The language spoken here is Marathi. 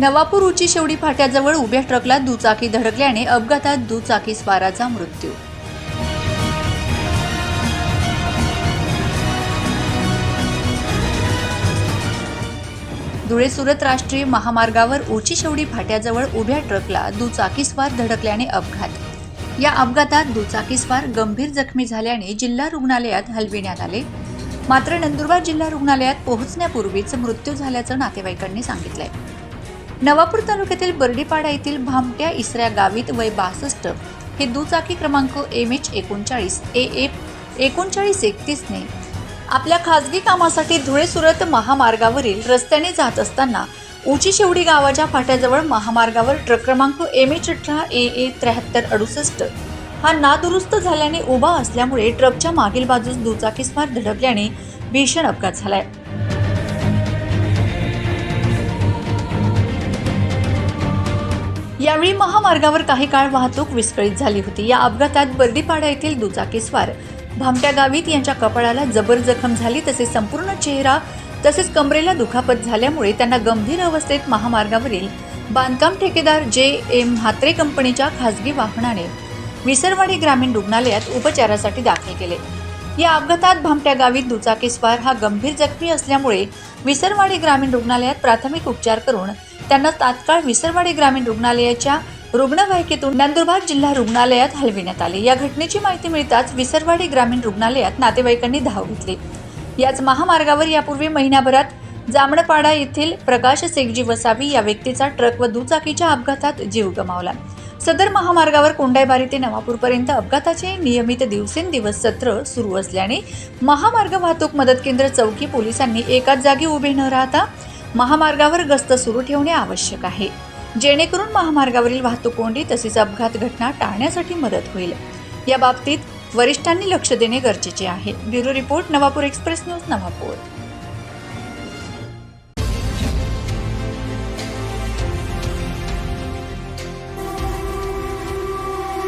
नवापूर उची शेवडी फाट्याजवळ उभ्या ट्रकला दुचाकी धडकल्याने अपघातात दुचाकी स्वाराचा मृत्यू. धुळे सुरत राष्ट्रीय महामार्गावर उची शेवडी फाट्याजवळ उभ्या ट्रकला दुचाकीस्वार धडकल्याने अपघात. या अपघातात दुचाकीस्वार गंभीर जखमी झाल्याने जिल्हा रुग्णालयात हलविण्यात आले. मात्र नंदुरबार जिल्हा रुग्णालयात पोहोचण्यापूर्वीच मृत्यू झाल्याचं नातेवाईकांनी सांगितलंय. नवापूर तालुक्यातील बर्डीपाडा येथील भामट्या इसऱ्या गावीत वय बासष्ट हे दुचाकी क्रमांक एम एच एकोणचाळीस ए एफ एकोणचाळीस एकतीसने आपल्या खासगी कामासाठी धुळे सुरत महामार्गावरील रस्त्याने जात असताना उची शेवडी गावाच्या फाट्याजवळ महामार्गावर ट्रक क्रमांक एम एच अठरा ए ए त्र्याहत्तर अडुसष्ट हा नादुरुस्त झाल्याने उभा असल्यामुळे ट्रकच्या मागील बाजूस दुचाकीस्वार धडकल्याने भीषण अपघात झालाय. यावेळी महामार्गावर काही काळ वाहतूक विस्कळीत झाली होती. या अपघातात बर्डीपाडा येथील दुचाकीस्वार भामट्या गावित यांच्या कपाळाला जबर जखम झाली. तसेच संपूर्ण चेहरा तसेच कमरेला दुखापत झाल्यामुळे त्यांना गंभीर अवस्थेत महामार्गावरील बांधकाम ठेकेदार जे एम म्हात्रे कंपनीच्या खासगी वाहनाने विसरवाडी ग्रामीण रुग्णालयात उपचारासाठी दाखल केले. या अपघातात भामट्या गावीत दुचाकीस्वार हा गंभीर जखमी असल्यामुळे विसरवाडी ग्रामीण रुग्णालयात प्राथमिक उपचार करून त्यांना तात्काळ विसरवाडी ग्रामीण रुग्णालयाच्या रुग्णवाहिकेतून नंदुरबार जिल्हा रुग्णालयात हलविण्यात आले. या घटनेची माहिती मिळताच विसरवाडी ग्रामीण रुग्णालयात नातेवाईकांनी धाव घेतली. याच महामार्गावर यापूर्वी महिन्याभरात जामणपाडा येथील प्रकाश सेगजी वसावी या व्यक्तीचा ट्रक व दुचाकीच्या अपघातात जीव गमावला. सदर महामार्गावर कोंडाईबारी ते नवापूरपर्यंत अपघाताचे नियमित दिवसेंदिवस सत्र सुरू असल्याने महामार्ग वाहतूक मदत केंद्र चौकी पोलिसांनी एकाच जागी उभे न राहता महामार्गावर गस्त सुरू ठेवणे आवश्यक आहे. जेणेकरून महामार्गावरील वाहतूक कोंडी तसेच अपघात घटना टाळण्यासाठी मदत होईल. या बाबतीत वरिष्ठांनी लक्ष देणे गरजेचे आहे. Bureau report Navapur express news Navapur.